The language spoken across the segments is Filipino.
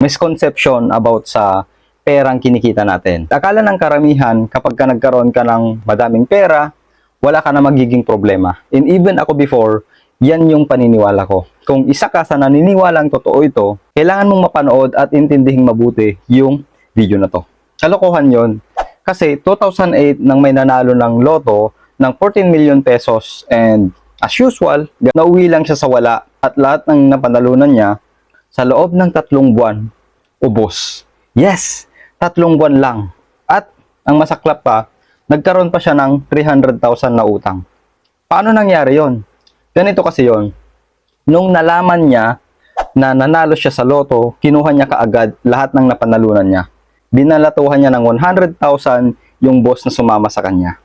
misconception about sa perang kinikita natin. Akala ng karamihan kapag ka nagkaroon ka ng madaming pera, wala ka na magiging problema. And even ako before, yan yung paniniwala ko. Kung isa ka sa naniniwalang totoo ito, kailangan mong mapanood at intindihing mabuti yung video na to. Kalokohan yon kasi 2008 nang may nanalo ng loto ng 14 million pesos and as usual, nauwi lang siya sa wala at lahat ng napanalunan niya sa loob ng tatlong buwan, ubos. Yes, tatlong buwan lang. At ang masaklap pa, nagkaroon pa siya ng 300,000 na utang. Paano nangyari yon? Ganito kasi yon. Nung nalaman niya na nanalo siya sa loto, kinuha niya kaagad lahat ng napanalunan niya. Binalatuhan niya ng 100,000 yung boss na sumama sa kanya.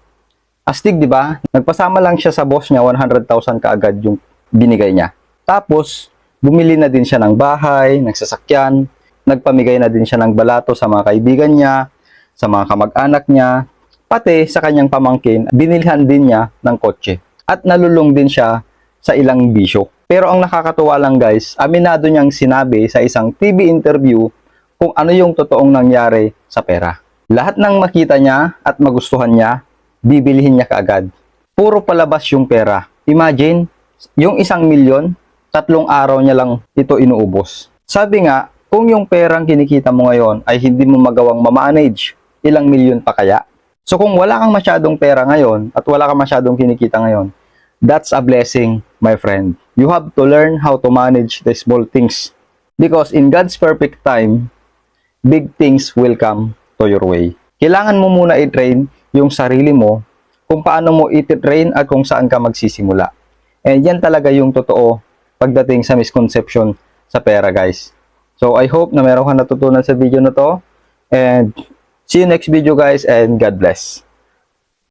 Astig, di ba? Nagpasama lang siya sa boss niya, 100,000 kaagad yung binigay niya. Tapos, bumili na din siya ng bahay, ng sasakyan, nagpamigay na din siya ng balato sa mga kaibigan niya, sa mga kamag-anak niya, pati sa kanyang pamangkin, binilhan din niya ng kotse. At nalulong din siya sa ilang bisyo. Pero ang nakakatuwa lang guys, aminado niyang sinabi sa isang TV interview kung ano yung totoong nangyari sa pera. Lahat ng makita niya at magustuhan niya, bibilihin niya kaagad. Puro palabas yung pera. Imagine, yung isang milyon, tatlong araw niya lang ito inuubos. Sabi nga, kung yung perang kinikita mo ngayon ay hindi mo magawang ma-manage, ilang milyon pa kaya? So kung wala kang masyadong pera ngayon at wala kang masyadong kinikita ngayon, that's a blessing, my friend. You have to learn how to manage the small things. Because in God's perfect time, big things will come to your way. Kailangan mo muna i-train yung sarili mo kung paano mo i-train at kung saan ka magsisimula. And yan talaga yung totoo pagdating sa misconception sa pera, guys. So, I hope na meron ka natutunan sa video na to. And see you next video, guys, and God bless.